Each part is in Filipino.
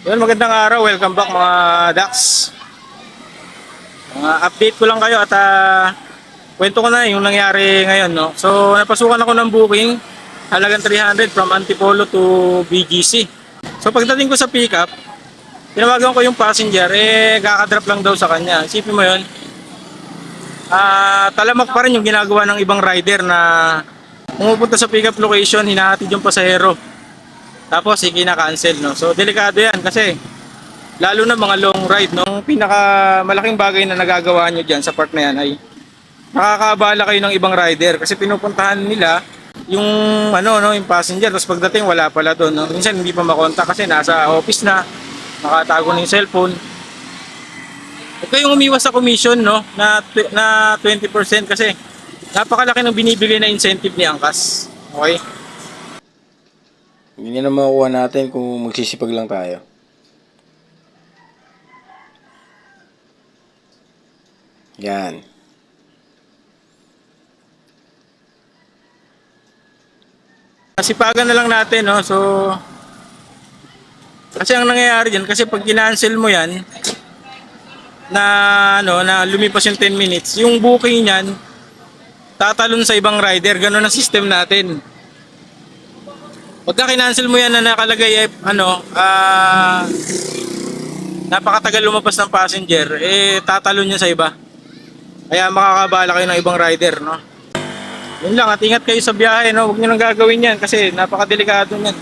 Yun, magandang araw. Welcome back mga Dax. Mga update ko lang kayo at ah, kwento ko na yung nangyari ngayon. No? So, napasukan ako ng booking. Halagang 300 from Antipolo to BGC. So, pagdating ko sa pickup, tinawagan ko yung passenger, eh, kakadrop lang daw sa kanya. Isipin mo yun, ah talamak pa rin yung ginagawa ng ibang rider na pumupunta sa pickup location, hinahatid yung pasahero. Tapos, sige na cancel, no? So, delikado yan kasi lalo na mga long ride, no? Pinaka malaking bagay na nagagawa nyo dyan sa part na yan ay nakakabala kayo ng ibang rider kasi pinupuntahan nila yung ano no yung passenger tapos pagdating wala pala doon no? minsan hindi pa makontak kasi nasa office na nakatago na yung cellphone Huwag kayong umiwas sa commission no na na 20% kasi napakalaki ng binibigay na incentive ni Angkas okay Hindi na makukuha natin kung magsisipag lang tayo. Yan. Sipagan na lang natin, no? So, kasi ang nangyayari dyan, kasi pag kinancel mo yan, na, ano, na lumipas yung 10 minutes, yung booking niyan, tatalon sa ibang rider. Ganun ang system natin. Pagka kinancel mo yan na nakalagay, eh, ano, ah, napakatagal lumabas ng passenger, eh, tatalon niya sa iba. Kaya makakabala kayo ng ibang rider, no? Yun lang, at ingat kayo sa biyahe, no? Huwag nyo nang gagawin yan kasi napakadelikado yan.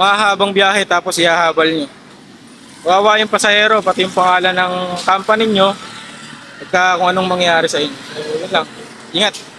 Mahabang biyahe tapos ihahabal nyo. Wawa yung pasahero, pati yung pangalan ng company nyo, pagka kung anong mangyayari sa inyo. So, yun lang. Ingat.